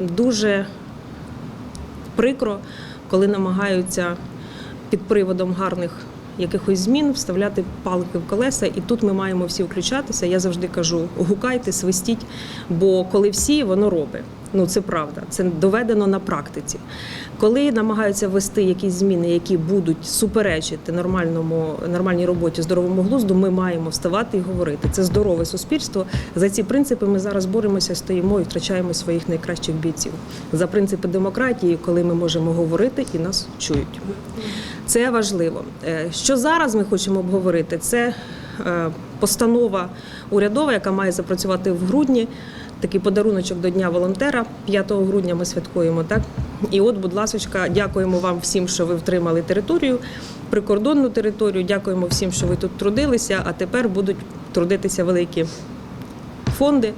дуже прикро, коли намагаються під приводом гарних якихось змін вставляти палки в колеса, і тут ми маємо всі включатися. Я завжди кажу: гукайте, свистіть, бо коли всі, воно робить. Ну це правда, це доведено на практиці. Коли намагаються ввести якісь зміни, які будуть суперечити нормальному нормальній роботі, здоровому глузду, ми маємо вставати і говорити. Це здорове суспільство. За ці принципи ми зараз боремося, стоїмо і втрачаємо своїх найкращих бійців. За принципи демократії, коли ми можемо говорити і нас чують. Це важливо. Е, Що зараз ми хочемо обговорити? Це е, постанова урядова, яка має запрацювати в грудні. Такий подаруночок до Дня волонтера. 5 грудня ми святкуємо. Так і от, будь ласка, дякуємо вам всім, що ви втримали територію, прикордонну територію. Дякуємо всім, що ви тут трудилися. А тепер будуть трудитися великі фонди.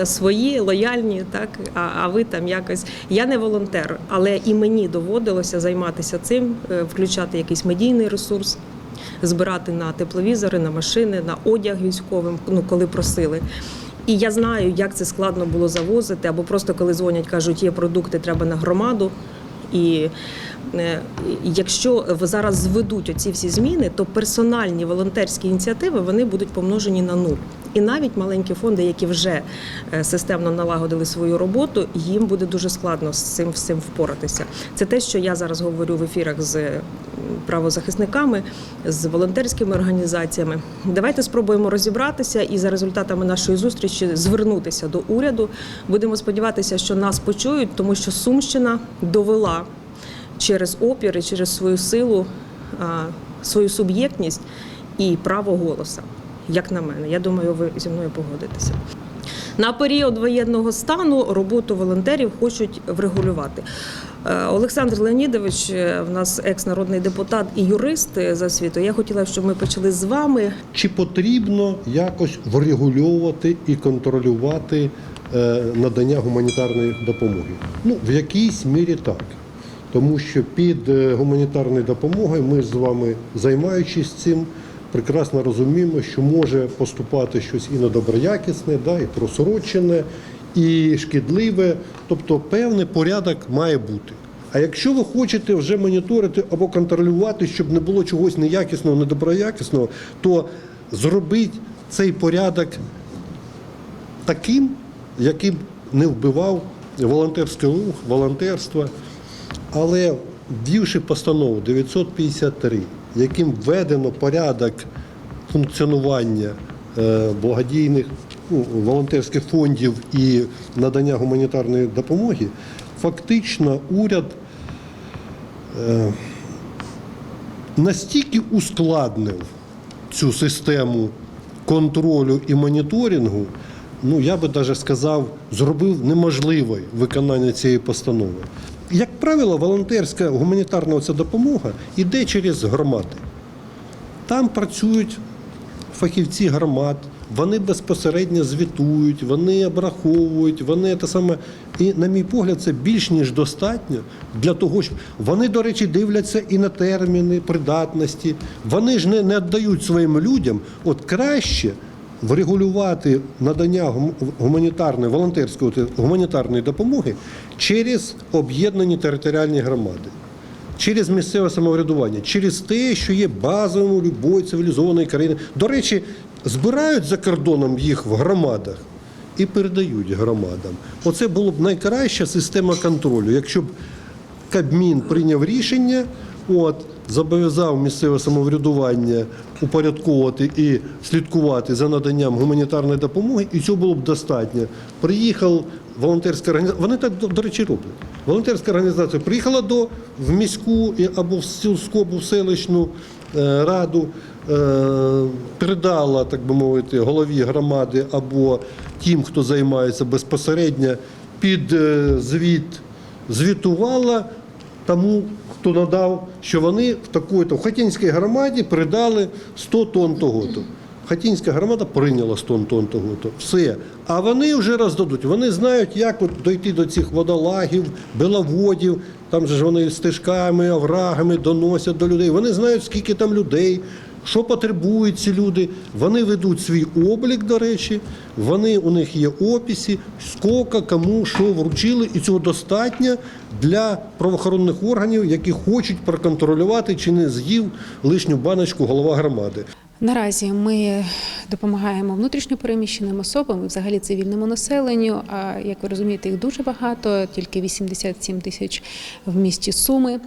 е, Свої лояльні, так а, а ви там якось. Я не волонтер, але і мені доводилося займатися цим, е, включати якийсь медійний ресурс, збирати на тепловізори, на машини, на одяг військовим, ну коли просили. І я знаю, як це складно було завозити, або просто коли дзвонять, кажуть, є продукти, треба на громаду. І е, якщо зараз зведуть оці всі зміни, то персональні волонтерські ініціативи вони будуть помножені на нуль. І навіть маленькі фонди, які вже е, системно налагодили свою роботу, їм буде дуже складно з цим всім впоратися. Це те, що я зараз говорю в ефірах з правозахисниками, з волонтерськими організаціями. Давайте спробуємо розібратися і за результатами нашої зустрічі звернутися до уряду. Будемо сподіватися, що нас почують, тому що Сумщина довела через опір і через свою силу, свою суб'єктність і право голоса. Як на мене, я думаю, ви зі мною погодитеся. На період воєнного стану роботу волонтерів хочуть врегулювати. Е, Олександр Леонідович, е, в нас екс-народний депутат і юрист е, за освітою. Я хотіла, щоб ми почали з вами. Чи потрібно якось врегульовувати і контролювати надання гуманітарної допомоги? Ну, в якійсь мірі так. Тому що під гуманітарною допомогою ми з вами, займаючись цим, прекрасно розуміємо, що може поступати щось і недоброякісне, да, і просрочене, і шкідливе. Тобто певний порядок має бути. А якщо ви хочете вже моніторити або контролювати, щоб не було чогось неякісного, недоброякісного, то зробіть цей порядок таким, який б не вбивав волонтерський рух, волонтерство. Але ввівши постанову 953, яким введено порядок функціонування е, благодійних ну, волонтерських фондів і надання гуманітарної допомоги, фактично уряд е, настільки ускладнив цю систему контролю і моніторингу, ну я би навіть сказав, зробив неможливою виконання цієї постанови. Як правило, волонтерська гуманітарна ця допомога йде через громади. Там працюють фахівці громад, вони безпосередньо звітують, вони обраховують, вони те саме. І, на мій погляд, це більш ніж достатньо для того, щоб вони, до речі, дивляться і на терміни придатності. Вони ж не, не віддають своїм людям. От краще врегулювати надання гуманітарної волонтерської гуманітарної допомоги через об'єднані територіальні громади через місцеве самоврядування, через те, що є базовим у будь-якої цивілізованої країни. До речі, збирають за кордоном їх в громадах і передають громадам. Оце було б найкраща система контролю. Якщо б Кабмін прийняв рішення, от, зобов'язав місцеве самоврядування упорядковувати і слідкувати за наданням гуманітарної допомоги, і цього було б достатньо. Приїхав волонтерська організація, вони так, до, речі, роблять. Волонтерська організація приїхала до в міську або в сільську, або в селищну е, раду, е, передала, так би мовити, голові громади або тим, хто займається безпосередньо під е, звіт звітувала тому, хто надав, що вони в такої-то в Хатінській громаді придали 100 тонн того-то. Хатінська громада прийняла 100 тонн того-то. Все. А вони вже роздадуть. Вони знають, як от дойти до цих водолагів, беловодів. Там же ж вони стежками, оврагами доносять до людей. Вони знають, скільки там людей, що потребують ці люди. Вони ведуть свій облік, до речі, вони у них є описи, скільки, кому що вручили, і цього достатньо для правоохоронних органів, які хочуть проконтролювати, чи не з'їв лишню баночку голова громади. Наразі ми допомагаємо внутрішньопереміщеним особам взагалі цивільному населенню. А як ви розумієте, їх дуже багато, тільки 87 тисяч в місті Суми.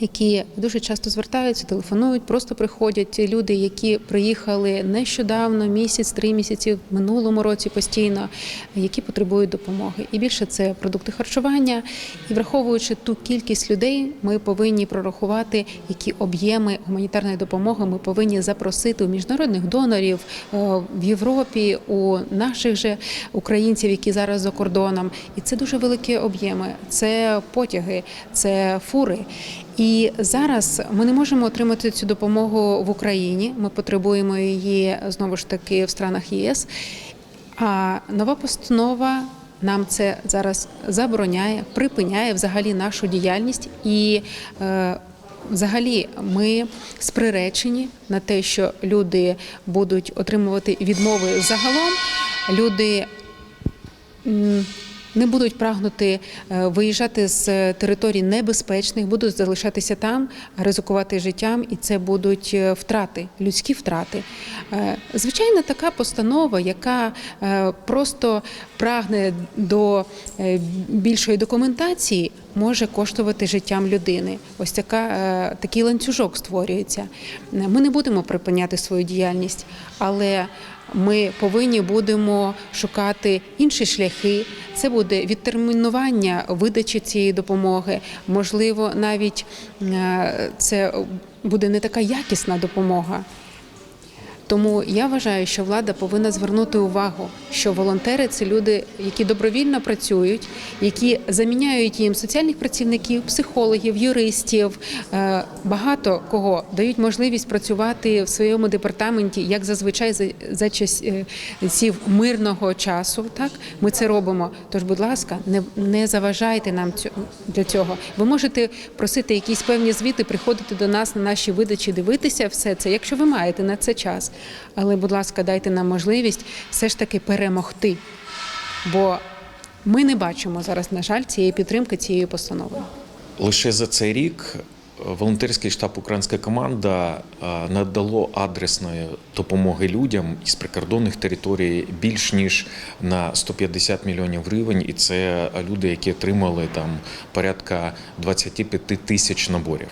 Які дуже часто звертаються, телефонують, просто приходять люди, які приїхали нещодавно, місяць, три місяці в минулому році постійно, які потребують допомоги. І більше це продукти харчування. І враховуючи ту кількість людей, ми повинні прорахувати, які об'єми гуманітарної допомоги ми повинні запросити у міжнародних донорів е, в Європі, у наших же українців, які зараз за кордоном. І це дуже великі об'єми. Це потяги, це фури. І зараз ми не можемо отримати цю допомогу в Україні. Ми потребуємо її знову ж таки в странах ЄС. А нова постанова нам це зараз забороняє, припиняє взагалі нашу діяльність і. Е, Взагалі, ми сприречені на те, що люди будуть отримувати відмови загалом. Люди не будуть прагнути е, виїжджати з територій небезпечних, будуть залишатися там, ризикувати життям, і це будуть е, втрати, людські втрати. Е, Звичайно, така постанова, яка просто прагне до більшої документації, може коштувати життям людини. Ось така, е, такий ланцюжок створюється. Ми не будемо припиняти свою діяльність, але ми повинні будемо шукати інші шляхи. Це буде відтермінування видачі цієї допомоги. Можливо, навіть е, це буде не така якісна допомога. Тому я вважаю, що влада повинна звернути увагу, що волонтери це люди, які добровільно працюють, які заміняють їм соціальних працівників, психологів, юристів. Е, Багато кого дають можливість працювати в своєму департаменті, як зазвичай за, часів мирного часу. Так ми це робимо. Тож, будь ласка, не, не заважайте нам для цього. Ви можете просити якісь певні звіти, приходити до нас на наші видачі, дивитися все це, якщо ви маєте на це час. Але, будь ласка, дайте нам можливість все ж таки перемогти. Бо ми не бачимо зараз, на жаль, цієї підтримки цієї постанови. Лише за цей рік волонтерський штаб Українська команда е, надало адресної допомоги людям із прикордонних територій більш ніж на 150 мільйонів гривень, і це люди, які отримали там порядка 25 тисяч наборів.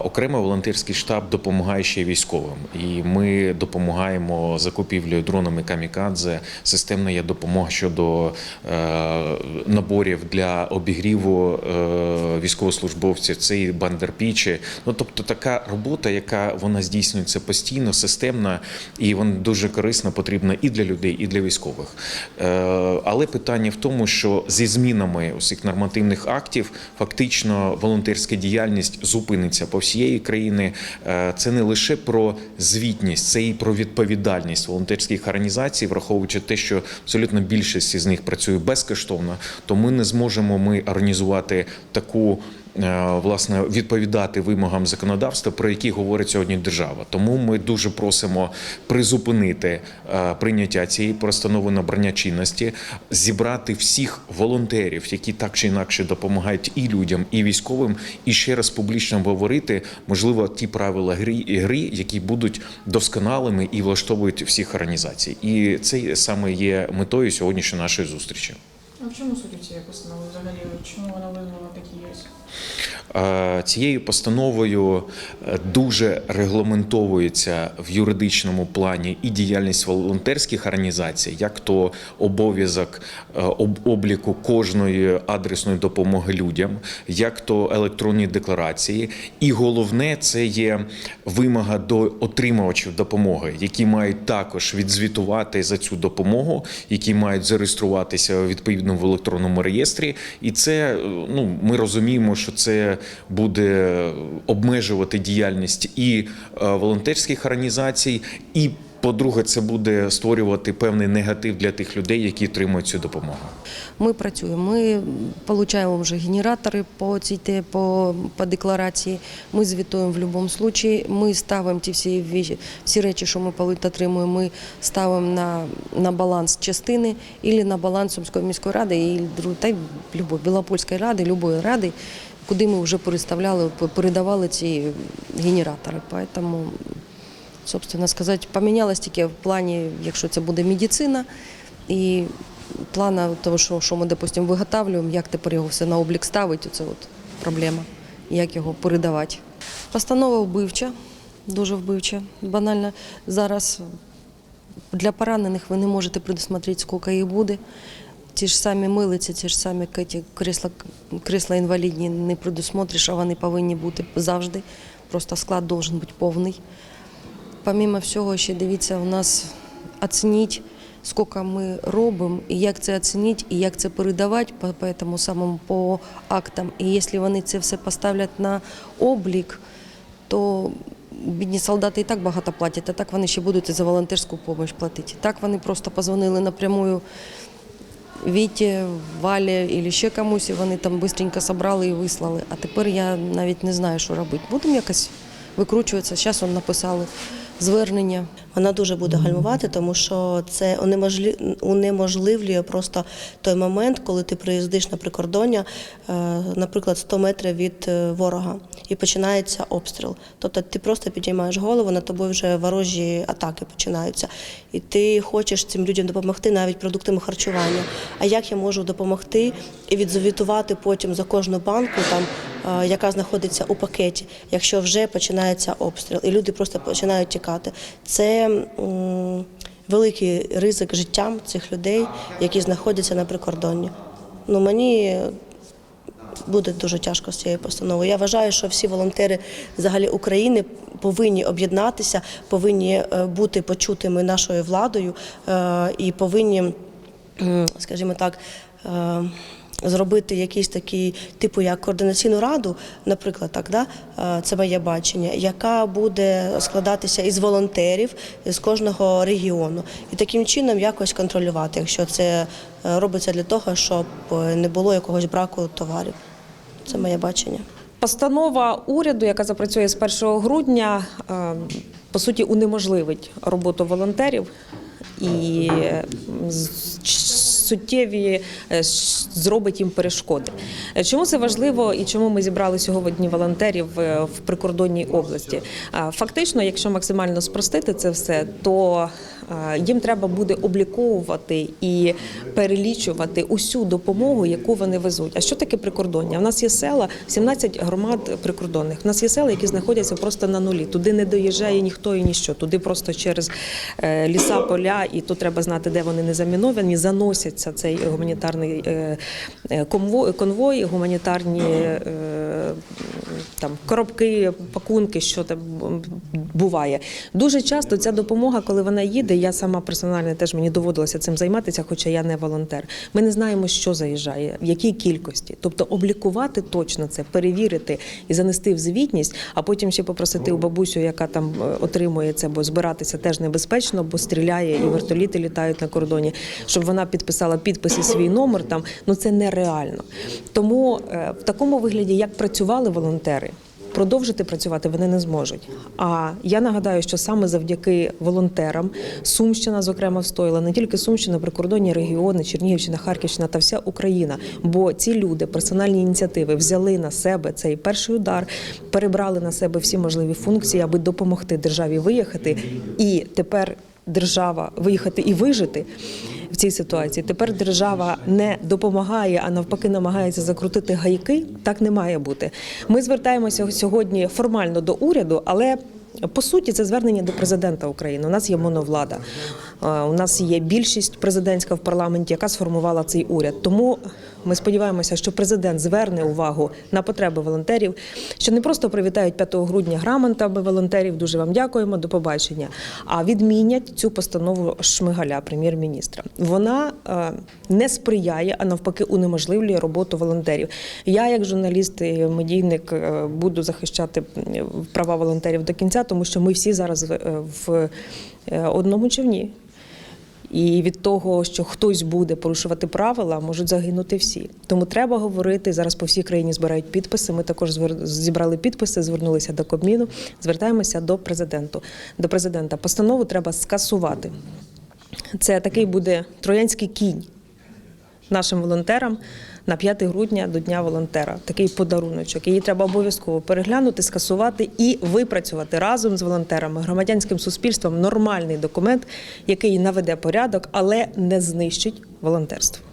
Окремо волонтерський штаб допомагає ще військовим, і ми допомагаємо закупівлею дронами камікадзе. Системна є допомога щодо е, наборів для обігріву е, військовослужбовців. Це і бандерпічі. Ну тобто така робота, яка вона здійснюється постійно, системна, і вона дуже корисна, потрібна і для людей, і для військових. Е, але питання в тому, що зі змінами усіх нормативних актів фактично волонтерська діяльність зупиниться по всієї країни. Е, Це не лише про звітність, це і про відповідальність волонтерських організацій, враховуючи те, що абсолютно більшість з них працює безкоштовно, то ми не зможемо ми організувати таку. Е, Власне, відповідати вимогам законодавства, про які говорить сьогодні держава. Тому ми дуже просимо призупинити е, прийняття цієї постанови набрання чинності, зібрати всіх волонтерів, які так чи інакше допомагають і людям, і військовим, і ще раз публічно говорити, можливо, ті правила гри, гри, які будуть досконалими і влаштовують всіх організацій. І це саме є метою сьогоднішньої нашої зустрічі. А в чому суть цієї постанови взагалі? Чому вона визнала такі єс? Е, Цією постановою е, дуже регламентовується в юридичному плані і діяльність волонтерських організацій, як то обов'язок е, обліку кожної адресної допомоги людям, як то електронні декларації. І головне це є вимога до отримувачів допомоги, які мають також відзвітувати за цю допомогу, які мають зареєструватися відповідно в електронному реєстрі. І це ну ми розуміємо, що це буде обмежувати діяльність і е, волонтерських організацій, і По-друге, це буде створювати певний негатив для тих людей, які отримують цю допомогу. Ми працюємо. Ми отримуємо вже генератори по цій по, по декларації. Ми звітуємо в будь-якому випадку. Ми ставимо ті всі всі речі, що ми отримуємо, ми ставимо на, на баланс частини або на баланс Сумської міської ради і та Білопольської ради, любої ради, куди ми вже переставляли, передавали ці генератори. Поэтому собственно сказати, помінялось тільки в плані, якщо це буде медицина, і плана того, що, що ми, допустимо, виготовлюємо, як тепер його все на облік ставити, це от проблема, як його передавати. Постанова вбивча, дуже вбивча. Банально зараз для поранених ви не можете предусмотрети, скільки їх буде. Ті ж самі милиці, ті ж самі крісла, крісла інвалідні не предусмотриш, а вони повинні бути завжди. Просто склад должен бути повний. Помимо всього, ще дивіться, у нас оцініть, скільки ми робимо, і як це оцінити, і як це передавати по, этому самому по актам. І якщо вони це все поставлять на облік, то бідні солдати і так багато платять, а так вони ще будуть і за волонтерську допомогу платити. Так вони просто позвонили напрямую Віті, Валі або ще комусь, і вони там швидко зібрали і вислали. А тепер я навіть не знаю, що робити. Будемо якось викручуватися. Зараз вони написали звернення. Вона дуже буде гальмувати, тому що це унеможливлює просто той момент, коли ти приїздиш на прикордоння, е, наприклад, 100 метрів від е, ворога, і починається обстріл. Тобто ти просто підіймаєш голову, на тобою вже ворожі атаки починаються. І ти хочеш цим людям допомогти навіть продуктами харчування. А як я можу допомогти і відзвітувати потім за кожну банку, там, яка знаходиться у пакеті, якщо вже починається обстріл, і люди просто починають тікати. Це великий ризик життям цих людей, які знаходяться на прикордонні. Ну мені буде дуже тяжко з цією постановою. Я вважаю, що всі волонтери взагалі України повинні об'єднатися, повинні е, бути почутими нашою владою е, і повинні, скажімо так. Зробити якийсь такий, типу як координаційну раду, наприклад, так, да? е, це моє бачення, яка буде складатися із волонтерів з кожного регіону, і таким чином якось контролювати, якщо це е, робиться для того, щоб е, не було якогось браку товарів. Це моє бачення. Постанова уряду, яка запрацює з 1 грудня, по суті, унеможливить роботу волонтерів і суттєві е, зробить їм перешкоди. Е, Чому це важливо і чому ми зібрали сьогодні волонтерів е, в прикордонній області? Фактично, якщо максимально спростити це все, то їм треба буде обліковувати і перелічувати усю допомогу, яку вони везуть. А що таке прикордоння? У нас є села, 17 громад прикордонних. У нас є села, які знаходяться просто на нулі. Туди не доїжджає ніхто і ніщо. Туди просто через е, ліса, поля, і тут треба знати, де вони не заміновані. Заносяться цей гуманітарний е, е, конвой, гуманітарні е, там коробки, пакунки, що там буває. Дуже часто ця допомога, коли вона їде, я сама персонально теж мені доводилося цим займатися, хоча я не волонтер. Ми не знаємо, що заїжджає, в якій кількості. Тобто облікувати точно це, перевірити і занести в звітність, а потім ще попросити у бабусю, яка там е, отримує це, бо збиратися теж небезпечно, бо стріляє і вертоліти літають на кордоні, щоб вона підписала підпис і свій номер там. Ну це нереально. Тому е, в такому вигляді, як працювали волонтери. Продовжити працювати вони не зможуть. А я нагадаю, що саме завдяки волонтерам Сумщина, зокрема, встояла не тільки Сумщина, прикордонні регіони, Чернігівщина, Харківщина та вся Україна. Бо ці люди, персональні ініціативи, взяли на себе цей перший удар, перебрали на себе всі можливі функції, аби допомогти державі виїхати. І тепер держава виїхати і вижити в цій ситуації. Тепер держава не допомагає, а навпаки, намагається закрутити гайки. Так не має бути. Ми звертаємося сьогодні формально до уряду, але. По суті, це звернення до президента України. У нас є моновлада, Е, у нас є більшість президентська в парламенті, яка сформувала цей уряд. Тому Ми сподіваємося, що президент зверне увагу на потреби волонтерів, що не просто привітають 5 грудня грамотами волонтерів. Дуже вам дякуємо. До побачення. А відмінять цю постанову Шмигаля, прем'єр-міністра. Вона е, не сприяє, а навпаки, унеможливлює роботу волонтерів. Я, як журналіст і медійник, е, буду захищати права волонтерів до кінця, тому що ми всі зараз в, е, одному човні. І від того, що хтось буде порушувати правила, можуть загинути всі. Тому треба говорити зараз. По всій країні збирають підписи. Ми також зібрали підписи, звернулися до Кабміну, звертаємося до президенту. До президента постанову треба скасувати. Це такий буде троянський кінь нашим волонтерам на 5 грудня до Дня волонтера. Такий подаруночок. Її треба обов'язково переглянути, скасувати і випрацювати разом з волонтерами, громадянським суспільством нормальний документ, який наведе порядок, але не знищить волонтерство.